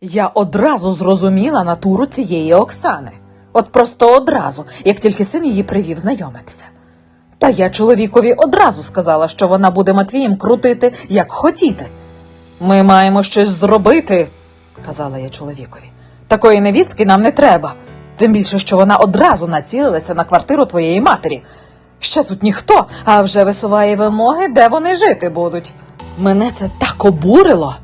Я одразу зрозуміла натуру цієї Оксани. От просто одразу, як тільки син її привів знайомитися. Та я чоловікові одразу сказала, що вона буде Матвієм крутити, як хотіти. Ми маємо щось зробити, казала я чоловікові. Такої невістки нам не треба. Тим більше, що вона одразу націлилася на квартиру твоєї матері. Ще тут ніхто, а вже висуває вимоги, де вони жити будуть. Мене це так обурило.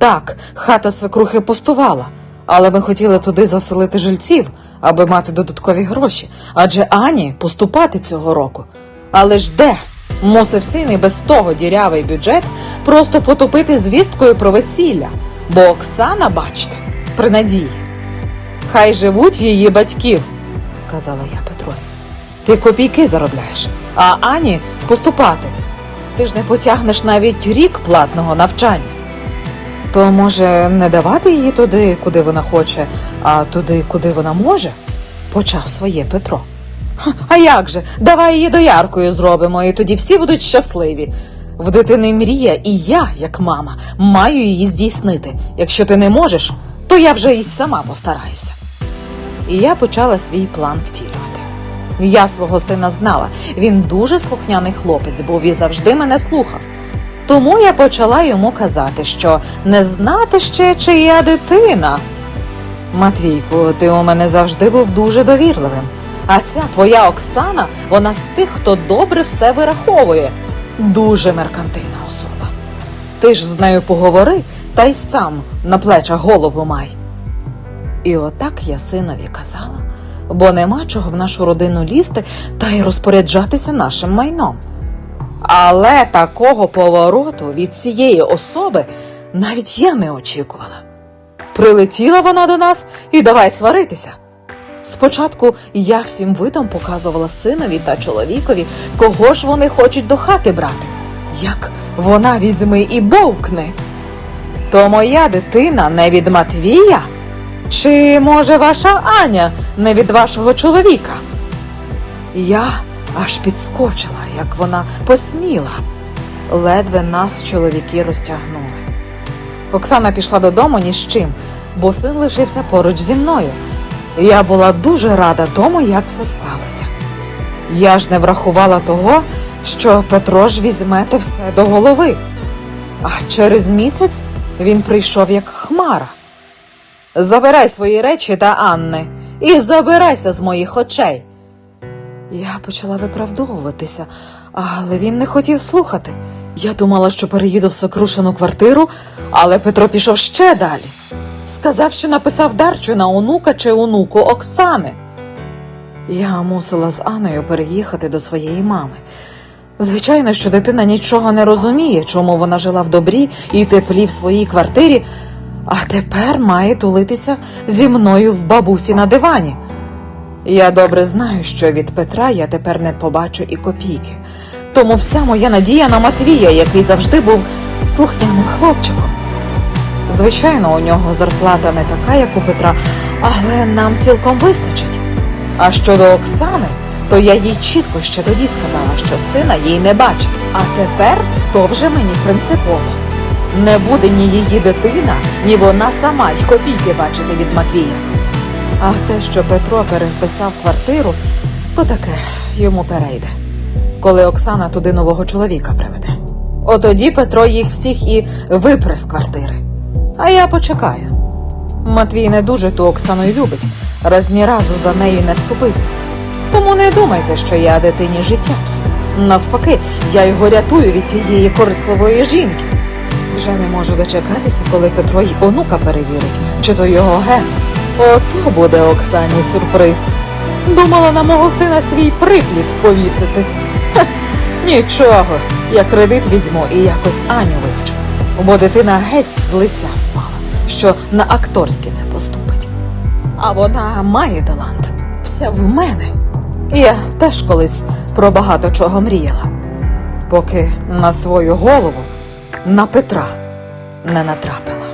Так, хата свекрухи пустувала, але ми хотіли туди заселити жильців, аби мати додаткові гроші. Адже Ані поступати цього року. Але ж де? Мусив син і без того дірявий бюджет просто потопити звісткою про весілля. Бо Оксана, бачте, при надії. Хай живуть її батьків, казала я Петру. Ти копійки заробляєш, а Ані поступати. Ти ж не потягнеш навіть рік платного навчання. То може не давати її туди, куди вона хоче, а туди, куди вона може? Почав своє Петро. А як же? Давай її дояркою зробимо, і тоді всі будуть щасливі. В дитини мрія, і я, як мама, маю її здійснити. Якщо ти не можеш, то я вже і сама постараюся. І я почала свій план втілювати. Я свого сина знала. Він дуже слухняний хлопець, був і завжди мене слухав. Тому я почала йому казати, що не знати ще, чия дитина. Матвійку, ти у мене завжди був дуже довірливим. А ця твоя Оксана, вона з тих, хто добре все вираховує. Дуже меркантильна особа. Ти ж з нею поговори, та й сам на плечах голову май. І отак я синові казала, бо нема чого в нашу родину лізти та й розпоряджатися нашим майном. Але такого повороту від цієї особи навіть я не очікувала. Прилетіла вона до нас і давай сваритися. Спочатку я всім видом показувала синові та чоловікові, кого ж вони хочуть до хати брати. Як вона візьми і бовкне. То моя дитина не від Матвія? Чи може ваша Аня не від вашого чоловіка? Я аж підскочила, як вона посміла. Ледве нас чоловіки розтягнули. Оксана пішла додому ні з чим, бо син лишився поруч зі мною. Я була дуже рада тому, як все склалося. Я ж не врахувала того, що Петро ж візьме те все до голови. А через місяць він прийшов як хмара. Забирай свої речі та Анни і забирайся з моїх очей. Я почала виправдовуватися, але він не хотів слухати. Я думала, що переїду в сокрушену квартиру, але Петро пішов ще далі. Сказав, що написав дарчу на онука чи онуку Оксани. Я мусила з Анною переїхати до своєї мами. Звичайно, що дитина нічого не розуміє, чому вона жила в добрі і теплі в своїй квартирі, а тепер має тулитися зі мною в бабусі на дивані. Я добре знаю, що від Петра я тепер не побачу і копійки. Тому вся моя надія на Матвія, який завжди був слухняним хлопчиком. Звичайно, у нього зарплата не така, як у Петра, але нам цілком вистачить. А щодо Оксани, то я їй чітко ще тоді сказала, що сина їй не бачити. А тепер то вже мені принципово. Не буде ні її дитина, ні вона сама й копійки бачити від Матвія. А те, що Петро переписав квартиру, то таке йому перейде, коли Оксана туди нового чоловіка приведе. Отоді Петро їх всіх і випре з квартири. А я почекаю. Матвій не дуже ту Оксану й любить, раз ні разу за нею не вступився. Тому не думайте, що я дитині життя псую. Навпаки, я його рятую від цієї корисливої жінки. Вже не можу дочекатися, коли Петро й онука перевірить, чи то його ген. Ото буде Оксані сюрприз. Думала на мого сина свій припліт повісити. Ха, нічого, я кредит візьму і якось Аню вивчу. Бо дитина геть з лиця спала, що на акторські не поступить. А вона має талант. Вся в мене. Я теж колись про багато чого мріяла, поки на свою голову на Петра не натрапила.